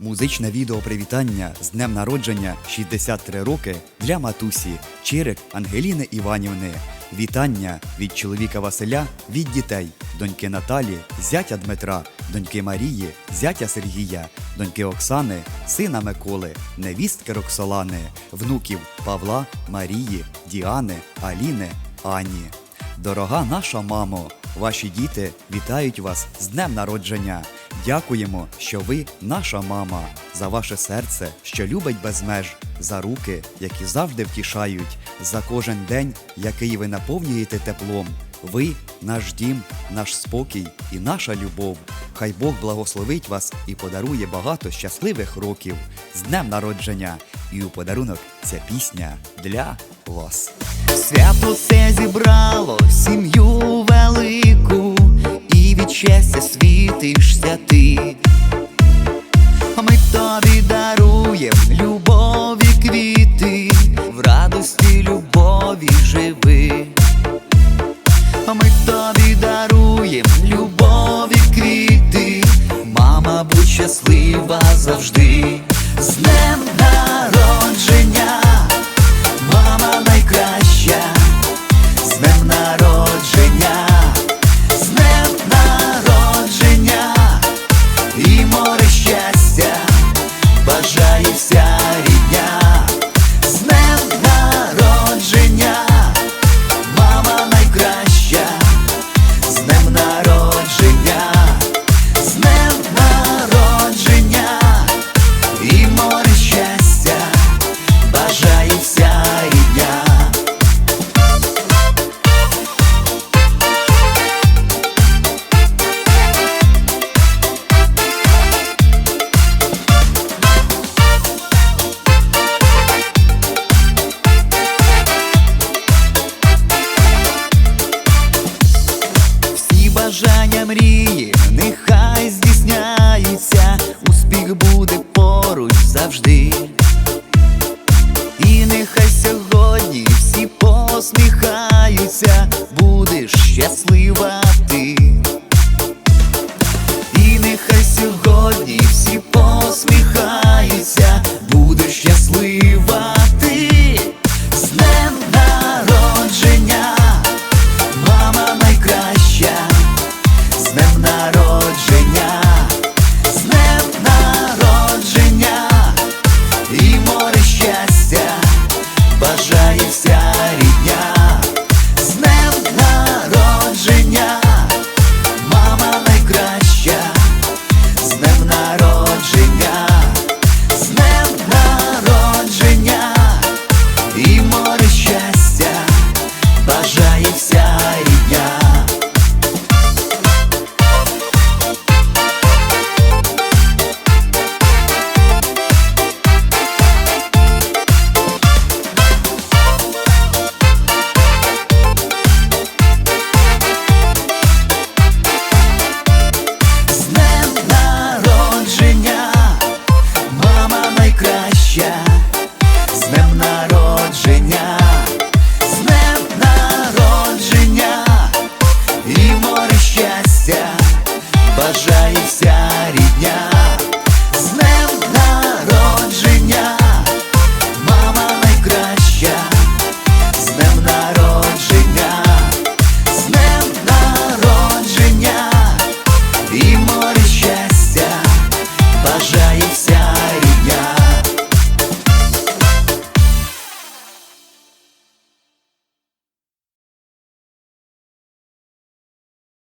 Музичне відео привітання з днем народження 63 роки для матусі Чирик Ангеліни Іванівни. Вітання від чоловіка Василя від дітей, доньки Наталі, зятя Дмитра, доньки Марії, зятя Сергія, доньки Оксани, сина Миколи, невістки Роксолани, внуків Павла, Марії, Діани, Аліни, Ані. Дорога наша мамо, ваші діти вітають вас з днем народження. Дякуємо, що ви наша мама, за ваше серце, що любить без меж, за руки, які завжди втішають, за кожен день, який ви наповнюєте теплом. Ви наш дім, наш спокій і наша любов. Хай Бог благословить вас і подарує багато щасливих років з днем народження. І у подарунок ця пісня для вас. Свято все зібрало сім'ю велику, і від щастя світишся ти. Ми тобі даруєм любові квіти, в радості любові живи. Ми тобі даруєм любові квіти, мама, будь щаслива найкраща, з днем народження, з днем народження, і море щастя, бажаю вся